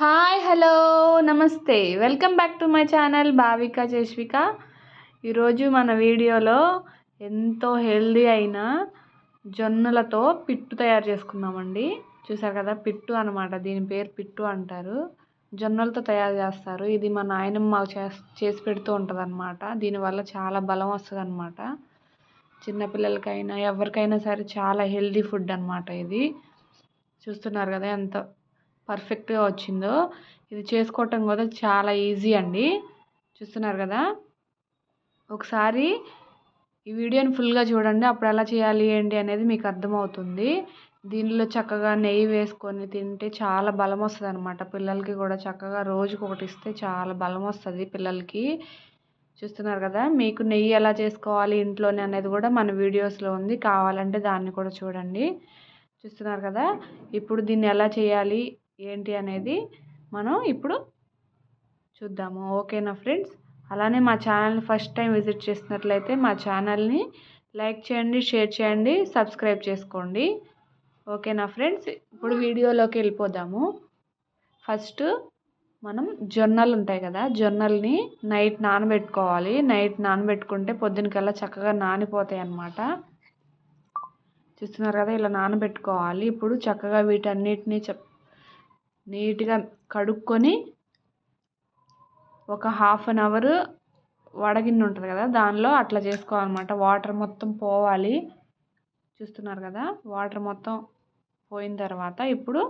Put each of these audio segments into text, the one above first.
Hi hello నమస్తే. Welcome back to my channel Bhavika Cheshvika ఈరోజు మన వీడియోలో ఎంతో హెల్దీ అయిన జొన్నలతో పిట్టు తయారు చేసుకున్నామండి. చూసారు కదా పిట్టు అనమాట దీని పేరు పిట్టు అంటారు. జొన్నలతో తయారు చేస్తారు. ఇది మా నాయనమ్మ చేసి పెడుతూ ఉంటుంది అనమాట దీనివల్ల చాలా బలం వస్తుంది అనమాట చిన్నపిల్లలకైనా ఎవరికైనా సరే చాలా హెల్దీ ఫుడ్ అనమాట ఇది. చూస్తున్నారు కదా ఎంత పర్ఫెక్ట్గా వచ్చిందో. ఇది చేసుకోవటం కూడా చాలా ఈజీ అండి. చూస్తున్నారు కదా? ఒకసారి ఈ వీడియోని ఫుల్గా చూడండి. అప్పుడు ఎలా చేయాలి ఏంటి అనేది మీకు అర్థమవుతుంది. దీనిలో చక్కగా నెయ్యి వేసుకొని తింటే చాలా బలం వస్తుంది అనమాట పిల్లలకి కూడా చక్కగా రోజుకి ఒకటి ఇస్తే చాలా బలం వస్తుంది పిల్లలకి. చూస్తున్నారు కదా? మీకు నెయ్యి ఎలా చేసుకోవాలి ఇంట్లోనే అనేది కూడా మన వీడియోస్లో ఉంది. కావాలంటే దాన్ని కూడా చూడండి. చూస్తున్నారు కదా? ఇప్పుడు దీన్ని ఎలా చేయాలి ఏంటి అనేది మనం ఇప్పుడు చూద్దాము. ఓకేనా ఫ్రెండ్స్? అలానే మా ఛానల్ని ఫస్ట్ టైం విజిట్ చేసినట్లయితే మా ఛానల్ని లైక్ చేయండి షేర్ చేయండి సబ్స్క్రైబ్ చేసుకోండి. ఓకేనా ఫ్రెండ్స్? ఇప్పుడు వీడియోలోకి వెళ్ళిపోదాము. ఫస్ట్ మనం జొన్నలు ఉంటాయి కదా జొన్నల్ని నైట్ నానబెట్టుకోవాలి. నైట్ నానబెట్టుకుంటే పొద్దునకల్లా చక్కగా నానిపోతాయి అన్నమాట. చూస్తున్నారు కదా ఇలా నానబెట్టుకోవాలి. ఇప్పుడు చక్కగా వీటన్నిటిని చెప్ నీట్గా కడుక్కొని ఒక హాఫ్ అన్ అవర్ వడగిన్నె ఉంటుంది కదా దానిలో అట్లా చేసుకోవాలన్నమాట. వాటర్ మొత్తం పోవాలి. చూస్తున్నారు కదా వాటర్ మొత్తం పోయిన తర్వాత ఇప్పుడు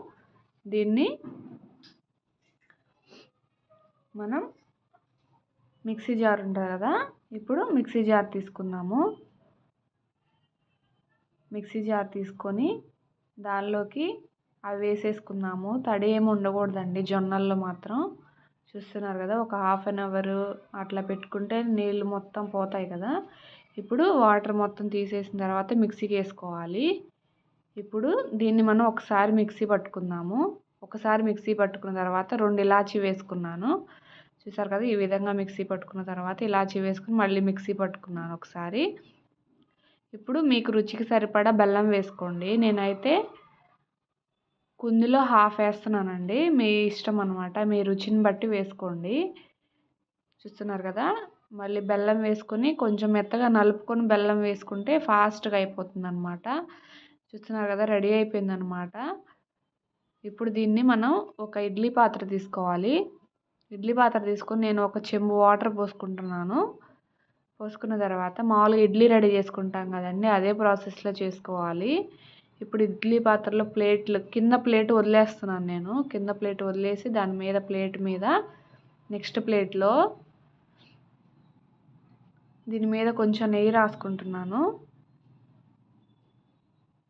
దీన్ని మనం మిక్సీ జార్ ఉంటుంది కదా ఇప్పుడు మిక్సీ జార్ తీసుకుందాము. మిక్సీ జార్ తీసుకొని దానిలోకి అవి వేసేసుకున్నాము తడి ఏమి ఉండకూడదండి జొన్నల్లో మాత్రం. చూస్తున్నారు కదా ఒక హాఫ్ అన్ అవర్ అట్లా పెట్టుకుంటే నీళ్ళు మొత్తం పోతాయి కదా. ఇప్పుడు వాటర్ మొత్తం తీసేసిన తర్వాత మిక్సీకి వేసుకోవాలి. ఇప్పుడు దీన్ని మనం ఒకసారి మిక్సీ పట్టుకుందాము. ఒకసారి మిక్సీ పట్టుకున్న తర్వాత రెండు ఇలాచీ వేసుకున్నాను. చూసారు కదా ఈ విధంగా మిక్సీ పట్టుకున్న తర్వాత ఇలాచీ వేసుకుని మళ్ళీ మిక్సీ పట్టుకున్నాను ఒకసారి. ఇప్పుడు మీకు రుచికి సరిపడా బెల్లం వేసుకోండి. నేనైతే కుందిలో హాఫ్ వేస్తున్నానండి. మీ ఇష్టం అనమాట మీ రుచిని బట్టి వేసుకోండి. చూస్తున్నారు కదా? మళ్ళీ బెల్లం వేసుకొని కొంచెం మెత్తగా నలుపుకొని బెల్లం వేసుకుంటే ఫాస్ట్గా అయిపోతుంది అనమాట చూస్తున్నారు కదా? రెడీ అయిపోయింది అనమాట ఇప్పుడు దీన్ని మనం ఒక ఇడ్లీ పాత్ర తీసుకోవాలి. ఇడ్లీ పాత్ర తీసుకొని నేను ఒక చెంబు వాటర్ పోసుకుంటున్నాను. పోసుకున్న తర్వాత మామూలుగా ఇడ్లీ రెడీ చేసుకుంటాం కదండి. అదే ప్రాసెస్లో చేసుకోవాలి. ఇప్పుడు ఇడ్లీ పాత్రలో ప్లేట్లు కింద ప్లేట్ వదిలేస్తున్నాను నేను. కింద ప్లేట్ వదిలేసి దాని మీద ప్లేట్ మీద నెక్స్ట్ ప్లేట్లో దీని మీద కొంచెం నెయ్యి రాసుకుంటున్నాను.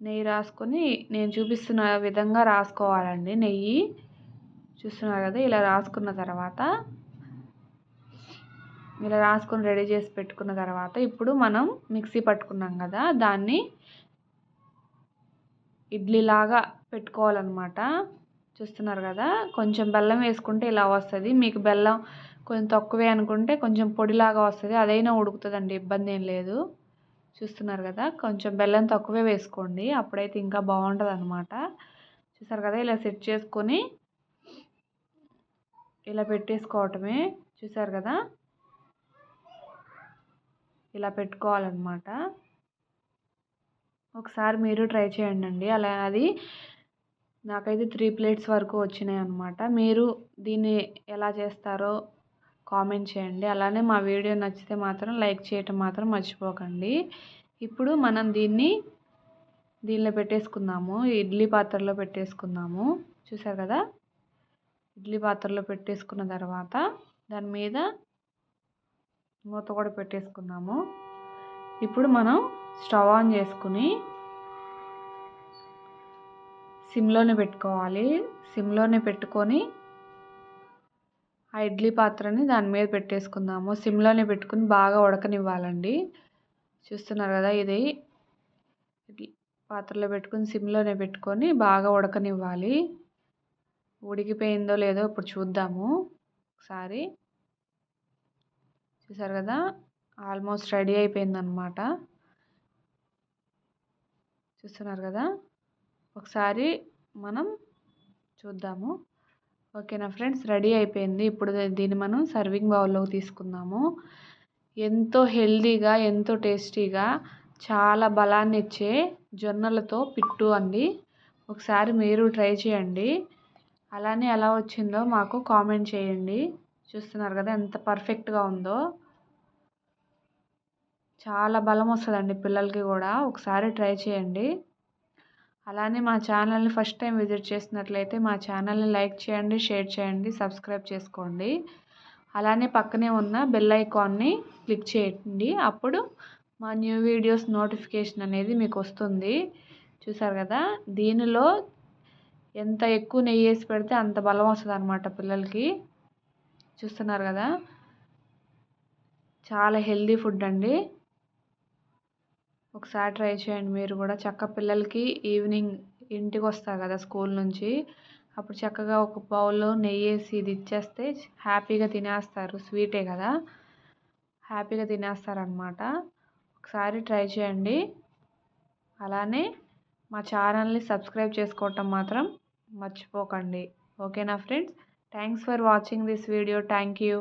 నెయ్యి రాసుకొని నేను చూపిస్తున్న విధంగా రాసుకోవాలండి నెయ్యి. చూస్తున్నారు కదా ఇలా రాసుకున్న తర్వాత ఇలా రాసుకొని రెడీ చేసి పెట్టుకున్న తర్వాత ఇప్పుడు మనం మిక్సీ పట్టుకున్నాం కదా దాన్ని ఇడ్లీలాగా పెట్టుకోవాలన్నమాట. చూస్తున్నారు కదా? కొంచెం బెల్లం వేసుకుంటే ఇలా వస్తుంది. మీకు బెల్లం కొంచెం తక్కువే అనుకుంటే కొంచెం పొడిలాగా వస్తుంది. అదైనా ఉడుకుతుందండి ఇబ్బంది ఏం లేదు. చూస్తున్నారు కదా? కొంచెం బెల్లం తక్కువే వేసుకోండి. అప్పుడైతే ఇంకా బాగుంటుంది అనమాట చూసారు కదా? ఇలా సెట్ చేసుకొని ఇలా పెట్టేసుకోవటమే. చూసారు కదా? ఇలా పెట్టుకోవాలన్నమాట. ఒకసారి మీరు ట్రై చేయండి అండి అలా అది నాకైతే త్రీ ప్లేట్స్ వరకు వచ్చినాయి అనమాట మీరు దీన్ని ఎలా చేస్తారో కామెంట్ చేయండి. అలానే మా వీడియో నచ్చితే మాత్రం లైక్ చేయటం మాత్రం మర్చిపోకండి. ఇప్పుడు మనం దీన్ని దీనిలో పెట్టేసుకుందాము. ఇడ్లీ పాత్రలో పెట్టేసుకుందాము. చూసారు కదా? ఇడ్లీ పాత్రలో పెట్టేసుకున్న తర్వాత దాని మీద మూత కూడా పెట్టేసుకుందాము. ఇప్పుడు మనం స్టవ్ ఆన్ చేసుకుని సిమ్లోనే పెట్టుకోవాలి. సిమ్లోనే పెట్టుకొని ఆ ఇడ్లీ పాత్రని దాని మీద పెట్టేసుకుందాము. సిమ్లోనే పెట్టుకుని బాగా ఉడకనివ్వాలండి. చూస్తున్నారు కదా ఇది. పాత్రలో పెట్టుకుని సిమ్లోనే పెట్టుకొని బాగా ఉడకనివ్వాలి. ఉడికిపోయిందో లేదో ఇప్పుడు చూద్దాము. ఒకసారి చూసారు కదా? ఆల్మోస్ట్ రెడీ అయిపోయిందనమాట. చూస్తున్నారు కదా? ఒకసారి మనం చూద్దాము. ఓకేనా ఫ్రెండ్స్? రెడీ అయిపోయింది. ఇప్పుడు దీన్ని మనం సర్వింగ్ బౌల్లోకి తీసుకుందాము. ఎంతో హెల్దీగా ఎంతో టేస్టీగా చాలా బలాన్ని ఇచ్చే జొన్నలతో పిట్టు అండి. ఒకసారి మీరు ట్రై చేయండి. అలానే ఎలా వచ్చిందో మాకు కామెంట్ చేయండి. చూస్తున్నారు కదా ఎంత పర్ఫెక్ట్గా ఉందో. చాలా బలం వస్తుందండి పిల్లలకి కూడా. ఒకసారి ట్రై చేయండి. అలానే మా ఛానల్ని ఫస్ట్ టైం విజిట్ చేసినట్లయితే మా ఛానల్ని లైక్ చేయండి షేర్ చేయండి సబ్స్క్రైబ్ చేసుకోండి. అలానే పక్కనే ఉన్న బెల్ ఐకాన్ని క్లిక్ చేయండి. అప్పుడు మా న్యూ వీడియోస్ నోటిఫికేషన్ అనేది మీకు వస్తుంది. చూసారు కదా? దీనిలో ఎంత ఎక్కువ నెయ్యి వేసి పెడితే అంత బలం వస్తుంది అనమాట పిల్లలకి. చూస్తున్నారు కదా? చాలా హెల్దీ ఫుడ్ అండి. ఒకసారి ట్రై చేయండి. మీరు కూడా చక్క పిల్లలకి ఈవినింగ్ ఇంటికి వస్తారు కదా స్కూల్ నుంచి. అప్పుడు చక్కగా ఒక బౌల్లో నెయ్యి వేసి ఇది ఇచ్చేస్తే హ్యాపీగా తినేస్తారు. స్వీటే కదా. హ్యాపీగా తినేస్తారనమాట ఒకసారి ట్రై చేయండి. అలానే మా ఛానల్ని సబ్స్క్రైబ్ చేసుకోవటం మాత్రం మర్చిపోకండి. ఓకేనా friends? Thanks for watching this video. Thank you.